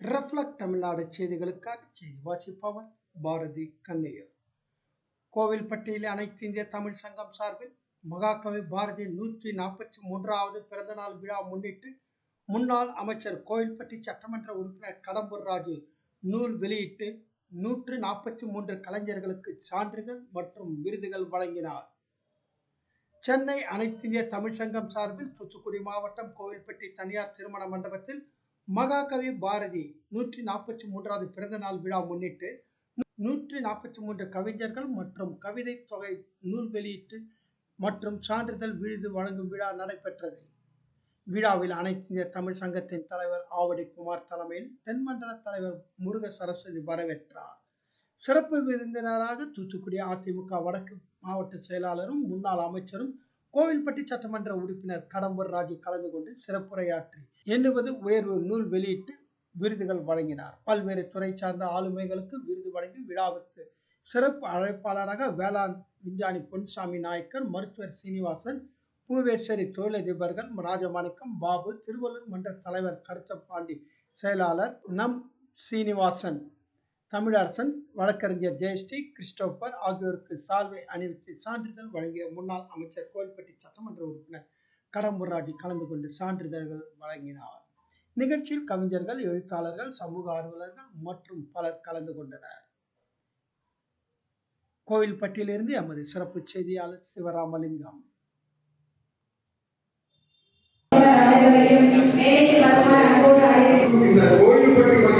ரெஃப்ளக் தமிழ்நாடு செய்திகளுக்காக செய்தி வாசிப்பவர் பாரதி கண்ணையர். கோவில்பட்டியில் அனைத்து இந்திய தமிழ் சங்கம் சார்பில் மகாகவி பாரதி நூற்றி நாற்பத்தி மூன்றாவது பிறந்தநாள் விழா முன்னிட்டு முன்னாள் அமைச்சர் கோவில்பட்டி சட்டமன்ற உறுப்பினர் கடம்பூர் ராஜு நூல் வெளியிட்டு நூற்று நாற்பத்தி மூன்று கலைஞர்களுக்கு சான்றிதழ் மற்றும் விருதுகள் வழங்கினார். சென்னை அனைத்து இந்திய தமிழ் சங்கம் சார்பில் தூத்துக்குடி மாவட்டம் கோவில்பட்டி தனியார் திருமண மண்டபத்தில் மகாகவி பாரதி நூற்றி நாற்பத்தி மூன்றாவது பிறந்த நாள் விழா முன்னிட்டு நூற்றி நாற்பத்தி மூன்று கவிஞர்கள் மற்றும் கவிதை தொகை நூல் வெளியீட்டு மற்றும் சான்றிதழ் விருது வழங்கும் விழா நடைபெற்றது. விழாவில் அனைத்து இந்திய தமிழ் சங்கத்தின் தலைவர் ஆவடி குமார் தலைமையில் தென்மண்டல தலைவர் முருக சரஸ்வதி வரவேற்றார். சிறப்பு விருந்தினராக தூத்துக்குடி அதிமுக வடக்கு மாவட்ட செயலாளரும் முன்னாள் அமைச்சரும் கோவில்பட்டி சட்டமன்ற உறுப்பினர் கடம்பர் ராஜு கலந்து கொண்டு சிறப்புரையாற்றி எண்ணுவது உயர்வு நூல் வெளியிட்டு விருதுகள் வழங்கினார். பல்வேறு துறை சார்ந்த ஆளுமைகளுக்கு விருது வழங்கி விழாவுக்கு சிறப்பு அழைப்பாளராக வேளாண் விஞ்ஞானி பொன்சாமி நாயக்கர் மருத்துவர் சீனிவாசன் பூவேஸ்வரி தொழிலதிபர்கள் ராஜமாணிக்கம் பாபு திருவள்ளூர் மன்ற தலைவர் கருத்தப்பாண்டி செயலாளர் நம் சீனிவாசன் தமிழரசன் வழக்கறிஞர் ஜெயஸ்ரீ கிறிஸ்டோபர் ஆகியோருக்கு சால்வை அணிவித்து சான்றிதழ் வழங்கிய முன்னாள் அமைச்சர் கோயில்பட்டி சட்டமன்ற உறுப்பினர் கடம்பூர் கலந்து கொண்டு சான்றிதழ்கள் வழங்கினார். நிகழ்ச்சியில் கவிஞர்கள் எழுத்தாளர்கள் சமூக ஆர்வலர்கள் மற்றும் பலர் கலந்து கொண்டனர். கோயில்பட்டியிலிருந்து எமது சிறப்பு செய்தியாளர் சிவராமலிங்கம். இந்த கோயில்பட்டி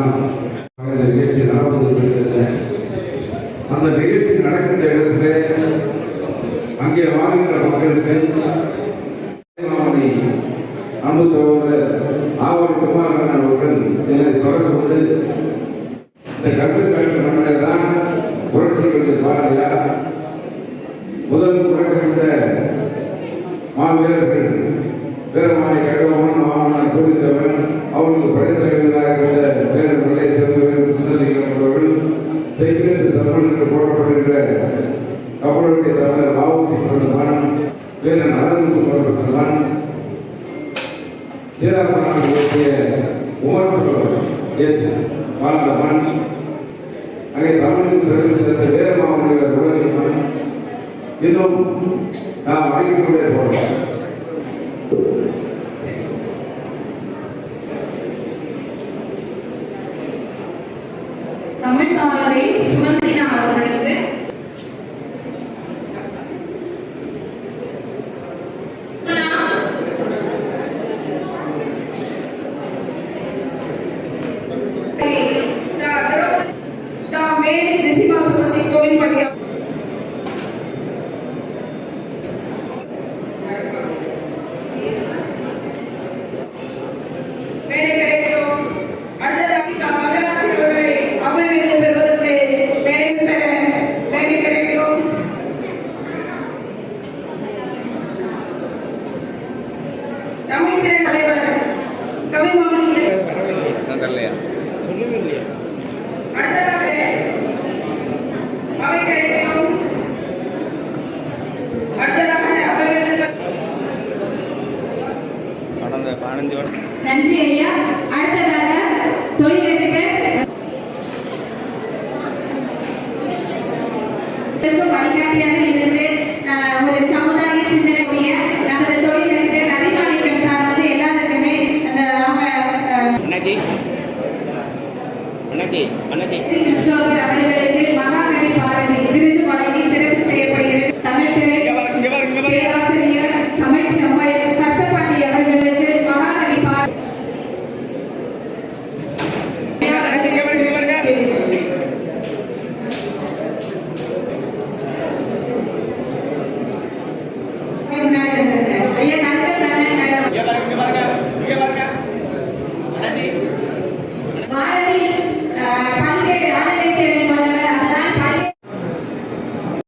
தமிழ் இந்த நிகழ்ச்சி நடப்பது அந்த நிகழ்ச்சி நடக்கின்ற இடத்துல அங்கே வாழ்கின்ற மக்களுக்கு மாமணி அன்பு சகோதரர் ஆவடி குமாரன் அவர்கள் என்னை தொடர்பு கொண்டு இந்த கருத்து மண்ணில் தான் புரட்சி பாரதியார் முதல் புறக்கின்ற மாவீரர்கள் வீரமாய் கழகவன் மாமன்னர் புரிந்தவன் அவர்களுக்கு பிரதமர் செய்கிறது சமன் என்று போடப்படுகின்ற கப்பலுடைய தலைவர் வாவுசி கொண்டவன் வீரன் அழகு கொள்ளப்பட்டவன் சீராமனுடைய உமரப்பட்டவர் வாழ்ந்தவன். அங்கே தமிழுக்கு பிறகு சேர்ந்த மாவட்ட உலகிவன் இன்னும் நாம் அழைக்கக்கூடிய போறோம் தமிழ் தாமரை சுமந்தினா அவர்களுக்கு நாம் மேரி ஜெசிமா சுமதி கோவில்பட்டி Manchi area